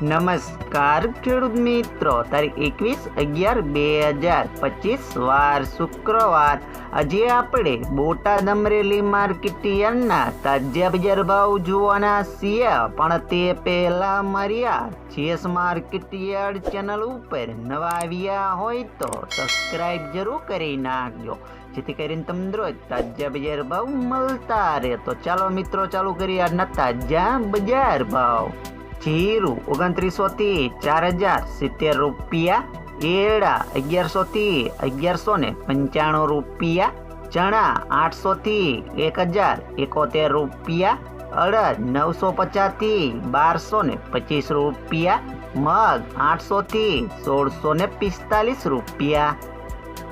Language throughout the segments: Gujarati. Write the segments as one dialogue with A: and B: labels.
A: નમસ્કાર ખેડૂત મિત્રો, તારીખ એકવીસ અગિયાર બે હજાર પચીસ, વાર શુક્રવાર. આજે આપણે બોટાદ અમરેલી માર્કેટ યાર્ડના તાજા બજાર ભાવ જોવાના છીએ, પણ તે પહેલા માર્યા, જીએસ માર્કેટ યાર્ડ ચેનલ ઉપર નવા આવ્યા હોય તો સબસ્ક્રાઈબ જરૂર કરી નાખજો. જેથી કરીને તમને રોજ તાજા બજાર ભાવ મળતા રહે. તો ચાલો મિત્રો, ચાલુ કરીએ આજના તાજા બજાર ભાવ. જીરું ઓગણત્રીસો થી ચાર હજાર સિત્તેર રૂપિયા એડા અગિયારસો થી અગિયારસો ને પંચાણું રૂપિયા ચણા આઠસો થી એક હજાર એકોતેર રૂપિયા અડદ નવસો પચાસથી બારસો ને પચીસ રૂપિયા મગ આઠસો થી સોળસો ને પિસ્તાલીસ રૂપિયા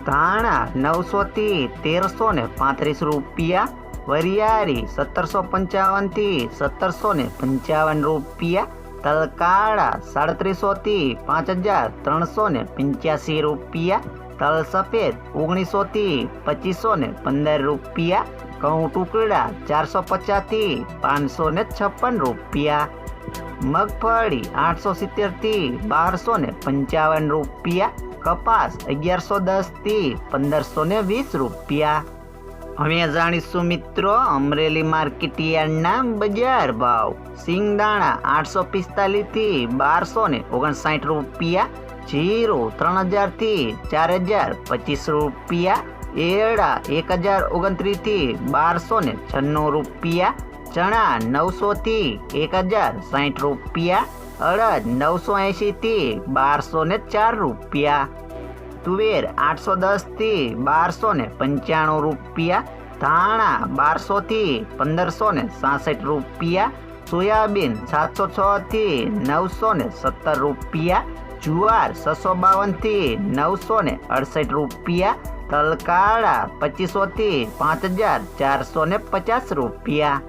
A: ધાણા નવસો થી તેરસો ને પાંત્રીસ રૂપિયા વરિયારી સત્તરસો પંચાવનથી સત્તરસો ને પંચાવન રૂપિયા તલકાળા સાડત્રીસો થી પાંચ હજાર ત્રણસો ને પંચ્યાસી રૂપિયા તલ સફેદ ઓગણીસો થી પચીસો ને પંદર રૂપિયા, ઘઉં ટુકડા ચારસો પચાસથી પાંચસો ને છપ્પન રૂપિયા, મગફળી આઠસો સિત્તેરથી બારસો ને પંચાવન રૂપિયા, કપાસ અગિયારસો દસથી પંદરસો ને વીસ રૂપિયા હવે જાણીશું મિત્રો, અમરેલી માર્કેટ યાર્ડના બજાર ભાવ. સિંગદાણા આઠસો પિસ્તાલીસથી બારસો ને ઓગણસાઠ રૂપિયા, જીરો ત્રણ હજારથી ચાર હજાર પચીસ રૂપિયા, એરડા એક હજાર ઓગણત્રીસથી બારસો ને છન્નું રૂપિયા, ચણા નવસો થી એક હજાર સાઠ રૂપિયા, અડદ નવસો એંશી થી બારસો ને ચાર રૂપિયા. તુવેર આઠસો દસથી બારસો ને પંચાણું રૂપિયા, ધાણા બારસોથી પંદરસો ને સાસઠ રૂપિયા, સોયાબીન સાતસો છ થી નવસો ને સત્તર રૂપિયા, જુવાર છસો બાવનથી નવસો ને અડસઠ રૂપિયા, તલકાળા પચીસોથી પાંચ હજાર ચારસો ને પચાસ રૂપિયા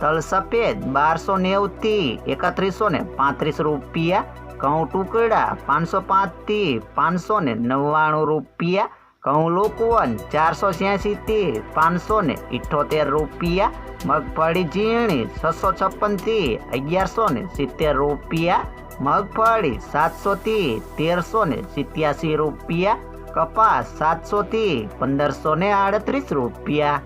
A: તલ સફેદ બારસો નેવુંથી એકત્રીસો ને પાંત્રીસ રૂપિયા ઘઉં ટુકડા પાંચસો પાંચથી પાંચસો ને નવ્વાણું રૂપિયા, ઘઉં લોકવન ચારસો છ્યાસીથી પાંચસો ને ઇઠોતેર રૂપિયા, મગફળી ઝીણી છસો છપ્પનથી અગિયારસો ને સિત્તેર રૂપિયા, મગફળી સાતસોથી તેરસો ને સિત્યાસી રૂપિયા, કપાસ સાતસોથી પંદરસો ને આડત્રીસ રૂપિયા.